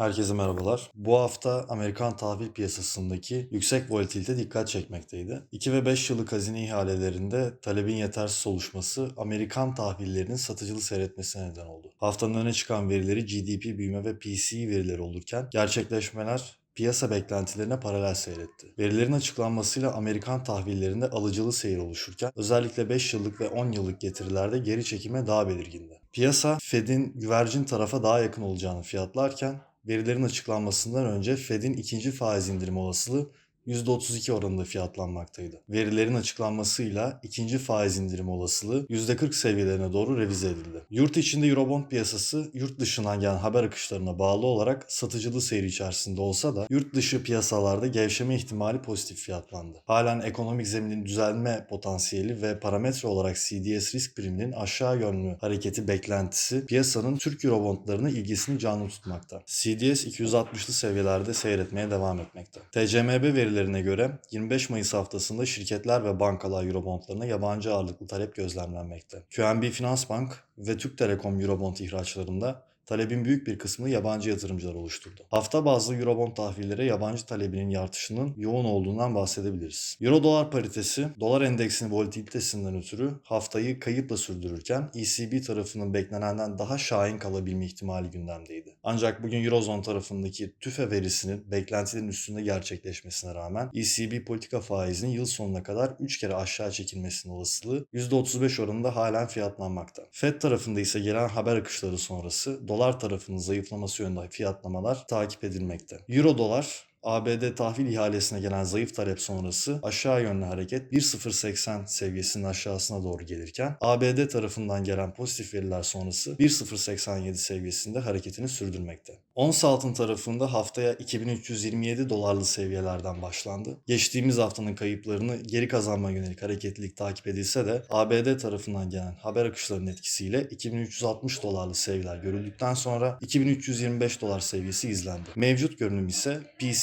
Herkese merhabalar. Bu hafta Amerikan tahvil piyasasındaki yüksek volatilite dikkat çekmekteydi. 2 ve 5 yıllık hazine ihalelerinde talebin yetersiz oluşması Amerikan tahvillerinin satıcılı seyretmesine neden oldu. Haftanın öne çıkan verileri GDP büyüme ve PCE verileri olurken gerçekleşmeler piyasa beklentilerine paralel seyretti. Verilerin açıklanmasıyla Amerikan tahvillerinde alıcılı seyir oluşurken özellikle 5 yıllık ve 10 yıllık getirilerde geri çekime daha belirgindi. Piyasa Fed'in güvercin tarafa daha yakın olacağını fiyatlarken verilerin açıklanmasından önce Fed'in ikinci faiz indirimi olasılığı %32 oranında fiyatlanmaktaydı. Verilerin açıklanmasıyla ikinci faiz indirimi olasılığı %40 seviyelerine doğru revize edildi. Yurt içinde Eurobond piyasası yurt dışından gelen haber akışlarına bağlı olarak satıcılı seyir içerisinde olsa da yurt dışı piyasalarda gevşeme ihtimali pozitif fiyatlandı. Halen ekonomik zeminin düzelme potansiyeli ve parametre olarak CDS risk priminin aşağı yönlü hareketi beklentisi piyasanın Türk Eurobondlarına ilgisini canlı tutmakta. CDS 260'lı seviyelerde seyretmeye devam etmekte. TCMB verilerine göre 25 Mayıs haftasında şirketler ve bankalar Eurobondlarına yabancı ağırlıklı talep gözlemlenmekte. QNB Finansbank ve Türk Telekom Eurobond ihraçlarında talebin büyük bir kısmını yabancı yatırımcılar oluşturdu. Hafta bazlı Eurobond tahvillere yabancı talebinin artışının yoğun olduğundan bahsedebiliriz. Euro dolar paritesi dolar endeksinin volatilitesinden ötürü haftayı kayıpla sürdürürken ECB tarafının beklenenden daha şahin kalabilme ihtimali gündemdeydi. Ancak bugün Eurozone tarafındaki tüfe verisinin beklentilerin üstünde gerçekleşmesine rağmen ECB politika faizinin yıl sonuna kadar 3 kere aşağı çekilmesinin olasılığı %35 oranında halen fiyatlanmakta. Fed tarafında ise gelen haber akışları sonrası dolar tarafının zayıflaması yönünde fiyatlamalar takip edilmekte. Euro dolar ABD tahvil ihalesine gelen zayıf talep sonrası aşağı yönlü hareket 1.080 seviyesinin aşağısına doğru gelirken ABD tarafından gelen pozitif veriler sonrası 1.087 seviyesinde hareketini sürdürmekte. Ons altın tarafında haftaya 2327 dolarlı seviyelerden başlandı. Geçtiğimiz haftanın kayıplarını geri kazanma yönelik hareketlilik takip edilse de ABD tarafından gelen haber akışlarının etkisiyle 2360 dolarlı seviyeler görüldükten sonra 2325 dolar seviyesi izlendi. Mevcut görünüm ise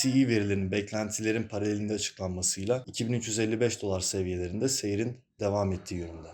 PCE verilerinin beklentilerin paralelinde açıklanmasıyla 2355 dolar seviyelerinde seyrin devam ettiği yönünde.